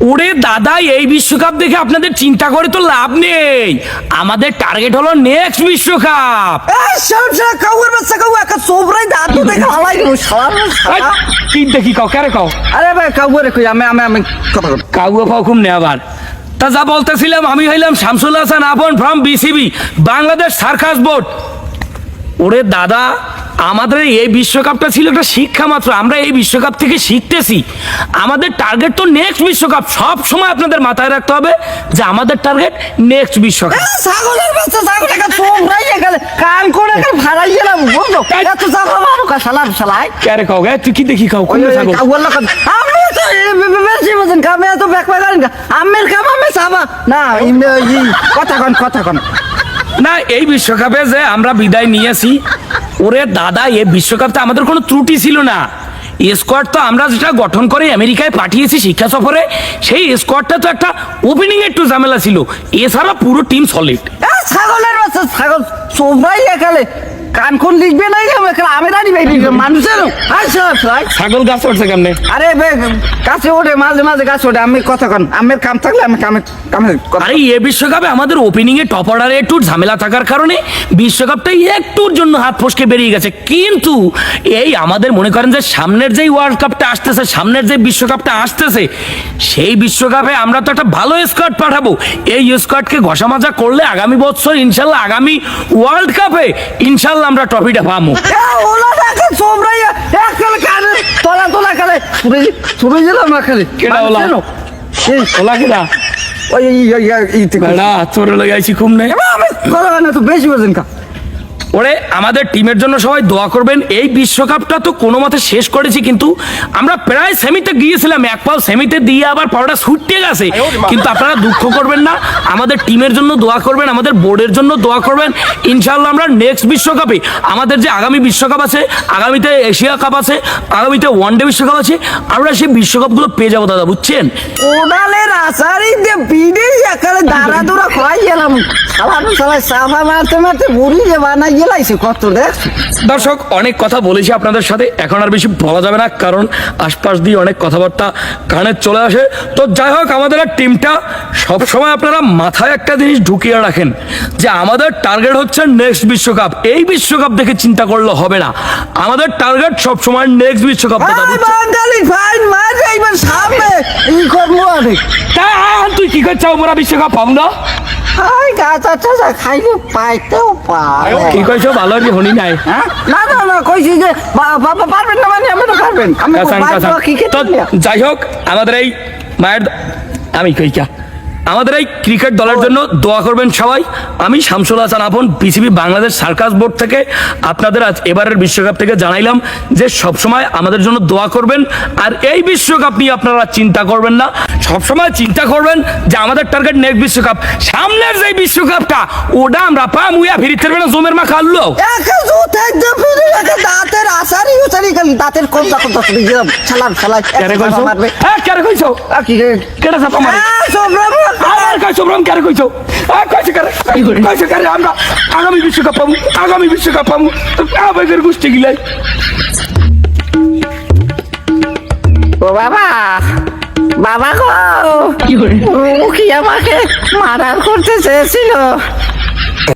ওরে দাদা এই বিশ্বকাপ দেখে আপনাদের চিন্তা করে তো লাভ নেই। আমাদের টার্গেট হলো নেক্সট বিশ্বকাপ। কাউ কি দেখি কাও কারে কাও? আরে ভাই কাউরে কই আমি আমি আমি কাউকে পাও খুব নেবার তা যা বলতেছিলাম আমি হইলাম Shamsul Hasan Apon from BCB Bangladesh circus board. ওরে দাদা আমাদের এই বিশ্বকাপটা ছিল একটা শিক্ষা মাত্র আমরা এই বিশ্বকাপ থেকে শিখতেছি। আমাদের টার্গেট তো নেক্সট বিশ্বকাপ সব সময় আপনাদের মাথায় রাখতে হবে যে আমাদের টার্গেট নেক্সট বিশ্বকাপ। ছাগলের বাচ্চা ছাগল একটা সোবরাই গেলে কান করে একটা ভাড়াই গেলাম বুঝলো এত চাপা মারো কা শালা শালাই কারে কাও গে তুই কি দেখি খাও কোন ছাগল? কাউর লোক আমি তো এ- বে- বে- বেশি বুঝেন কামে এত ব্যাক করেন আমের কাম আমি সাবা। না কথা কন কথা কন। না এই বিশ্বকাপে যে আমরা বিদায় নিয়েছি ওরে দাদা এই বিশ্বকাপটা আমাদের কোনো ত্রুটি ছিল না। স্কোয়াড তো আমরা যেটা গঠন করে আমেরিকায় পাঠিয়েছি শিক্ষা সফরে সেই স্কোয়াডটা তো একটা ওপেনিং একটু ঝামেলা ছিল। এছাড়া পুরো টিম সলিড এ, ছাগলের ছাগল সবাই গেলে কান কোন লিখবে না আমি রানি ভাই মানুষের ছাগল গাছ উঠছে কেমনে? আরে গাছে ওঠে মাঝে মাঝে গাছ ওঠে। আমি কথা কন আমের কাম থাকলে আমি কামে কামে আরে এ বিশ্বকাপে আমাদের ওপেনিং এ টপ অর্ডারে একটু ঝামেলা থাকার কারণে বিশ্বকাপটা একটুর জন্য হাত ফসকে বেরিয়ে গেছে। কিন্তু এই আমাদের মনে করেন যে সামনের যেই ওয়ার্ল্ড কাপটা আসতেছে সামনের যে বিশ্বকাপটা আসতেছে সেই বিশ্বকাপে আমরা তো একটা ভালো স্কোয়াড পাঠাবো। এই স্কোয়াডকে ঘষা মাজা করলে আগামী বছর ইনশাল্লাহ আগামী ওয়ার্ল্ড কাপে ইনশাল্লাহ আমরা ট্রফিটা পাবো তোলা তোলা কালে দিলাম না খালি কেডা ওলা? ওলা কিনা ওই ইয়া ইয়া এই, বেড়া তোর লাগাইছি খুব নাই আমি কথা না তো বেশি ওজন কা ওরে আমাদের টিমের জন্য সবাই দোয়া করবেন। এই বিশ্বকাপটা তো কোনো মতে শেষ করেছি কিন্তু আমরা প্রায় সেমিতে গিয়েছিলাম। এক পাও সেমিতে দিয়ে আবার পাওয়াটা ছুটতে গেছে। কিন্তু আপনারা দুঃখ করবেন না। আমাদের টিমের জন্য দোয়া করবেন আমাদের বোর্ডের জন্য দোয়া করবেন। ইনশাল্লাহ আমরা নেক্সট বিশ্বকাপে আমাদের যে আগামী বিশ্বকাপ আছে আগামীতে এশিয়া কাপ আছে আগামীতে ওয়ানডে বিশ্বকাপ আছে আমরা সেই বিশ্বকাপগুলো পেয়ে যাব দাদা বুঝছেন? কোদালের আসারি দিয়ে পিড়ে একালে দাঁড়া দৌড়া গেলাম। সালাম। সালাই সাফা মারতে মারতে বুড়ি যে বানাই গেলাইছে কত দেখ দর্শক অনেক কথা বলেছি আপনাদের সাথে এখন আর বেশি বলা যাবে না কারণ আশপাশ দিয়ে অনেক কথাবার্তা কানে চলে আসে। তো যাই হোক আমাদের টিমটা সবসময় আপনারা মাথায় একটা জিনিস ঢুকিয়ে রাখেন যে আমাদের টার্গেট হচ্ছে নেক্সট বিশ্বকাপ। এই বিশ্বকাপ দেখে চিন্তা করলে হবে না। আমাদের টার্গেট সবসময় নেক্সট বিশ্বকাপ বাঙালি ফাইন মার যাইবার সামনে ই করব আরে তা আহ, তুই কি করছ আমরা বিশ্বকাপ পাবো না? হাই গাছা চাচা খাইলে পাইতেও পারে। কি কইছো? ভালো কি হনি নাই? হ্যাঁ? না না না কইছি যে বাবা পারবেন না মানে আমি তো পারবেন। আমি তো যাই হোক আমাদের এই মায়ের আমি কইকা আমাদের এই ক্রিকেট দলের জন্য দোয়া করবেন সবাই। আমি শামসুল হাসান আপন পিসিবি বাংলাদেশ সার্কাস বোর্ড থেকে আপনাদের আজ এবারের বিশ্বকাপ থেকে জানাইলাম যে সবসময় আমাদের জন্য দোয়া করবেন। আর এই বিশ্বকাপ নিয়ে আপনারা চিন্তা করবেন না। সবসময় চিন্তা করবেন যে আমাদের টার্গেট নেক্সট বিশ্বকাপ। সামনের যে বিশ্বকাপটা ওটা আমরা পাম উইয়া ফিরিতে পারবে না জমের মা খাল্লো দাঁতের আসারি উসারি দাঁতের করে দিলাম চালান চালাই কেরে কইছো? হ্যাঁ কইছো? আর কি রে? কেটে চাপা মারে। আমার কইছো ব্রম কারে কইছো? আ কইছো কারে? কইছো কারে আমরা আগামী বিশ্বকাপ পাবো আগামী বিশ্বকাপ পাবো। আবেগের গোষ্ঠী গিলাই। ও বাবা বাবা গো ও কি আমাকে মারার করতে চেয়েছিল?